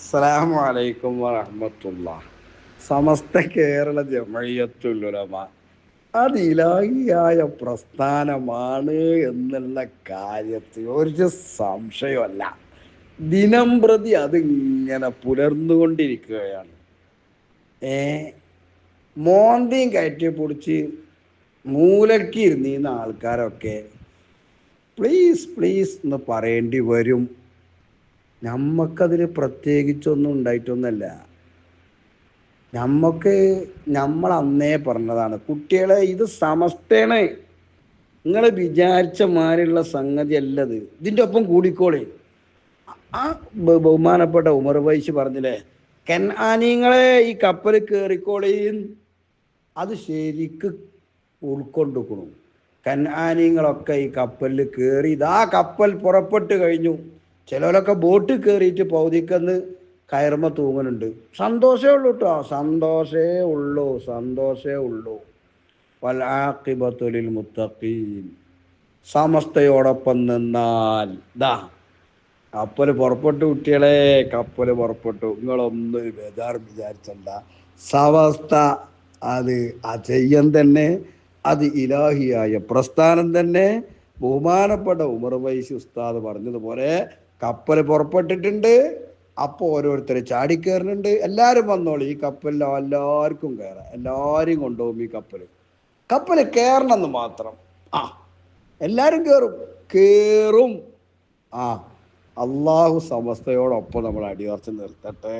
അസ്സലാമു അലൈക്കും വറഹമത്തുള്ള. സമസ്ത കേരള ജമയത്തുലുലമ അത് ഇലാഹിയായ പ്രസ്ഥാനമാണ് എന്നുള്ള കാര്യത്തിൽ ഒരു സംശയമല്ല. ദിനം പ്രതി അതിങ്ങനെ പുലർന്നുകൊണ്ടിരിക്കുകയാണ്. ഏ? മോന്തിയും കയറ്റി പൊടിച്ച് മൂലക്കിരുന്നീന്ന ആൾക്കാരൊക്കെ പ്ലീസ് പ്ലീസ് എന്ന് പറയേണ്ടി വരും. നമ്മക്കതിൽ പ്രത്യേകിച്ചൊന്നും ഉണ്ടായിട്ടൊന്നല്ല നമ്മക്ക് നമ്മൾ അന്നേ പറഞ്ഞതാണ് കുട്ടികളെ ഇത് സമസ്തയാണ് നിങ്ങൾ വിചാരിച്ച മാതിരിയുള്ള സംഗതി അല്ലത് ഇതിന്റെ ഒപ്പം കൂടിക്കോളി. ആ ബഹുമാനപ്പെട്ട ഉമർ വൈശ് പറഞ്ഞില്ലേ കെൻആനിങ്ങളെ ഈ കപ്പൽ കയറിക്കോളിയും അത് ശരിക്ക് ഉൾക്കൊണ്ടിരിക്കണു കൻആനിങ്ങളൊക്കെ ഈ കപ്പലിൽ കയറി ഇതാ കപ്പൽ പുറപ്പെട്ട് കഴിഞ്ഞു. ചിലരൊക്കെ ബോട്ട് കയറിയിട്ട് പൗതിക്കന്ന് കയറുമ്പ തൂങ്ങുന്നുണ്ട് സന്തോഷമേ ഉള്ളൂ കേട്ടോ സന്തോഷേ ഉള്ളൂ സന്തോഷേ ഉള്ളൂ. വലാഖിബത്തുലിൽ മുത്തഖീൻ. സമസ്തയോടൊപ്പം നിന്നാൽ. ദാ കപ്പൽ പുറപ്പെട്ടു കുട്ടികളെ കപ്പൽ പുറപ്പെട്ടു. നിങ്ങളൊന്നും ബേജാർ വിചാരിച്ചണ്ട. സമസ്ത അത് അജയ്യം തന്നെ അത് ഇലാഹിയായ പ്രസ്ഥാനം തന്നെ. ബഹുമാനപ്പെട്ട ഉമർ വൈസി ഉസ്താദ് പറഞ്ഞതുപോലെ കപ്പൽ പുറപ്പെട്ടിട്ടുണ്ട്. അപ്പോൾ ഓരോരുത്തർ ചാടിക്കയറുന്നുണ്ട് എല്ലാവരും വന്നോളൂ. ഈ കപ്പലിൽ എല്ലാവർക്കും കയറാം എല്ലാവരെയും കൊണ്ടുപോകും ഈ കപ്പൽ കപ്പൽ കയറണമെന്ന് മാത്രം. ആ എല്ലാവരും കയറും കയറും ആ അള്ളാഹു സമസ്തയോടൊപ്പം നമ്മൾ അടിയുറച്ച് നിർത്തട്ടെ.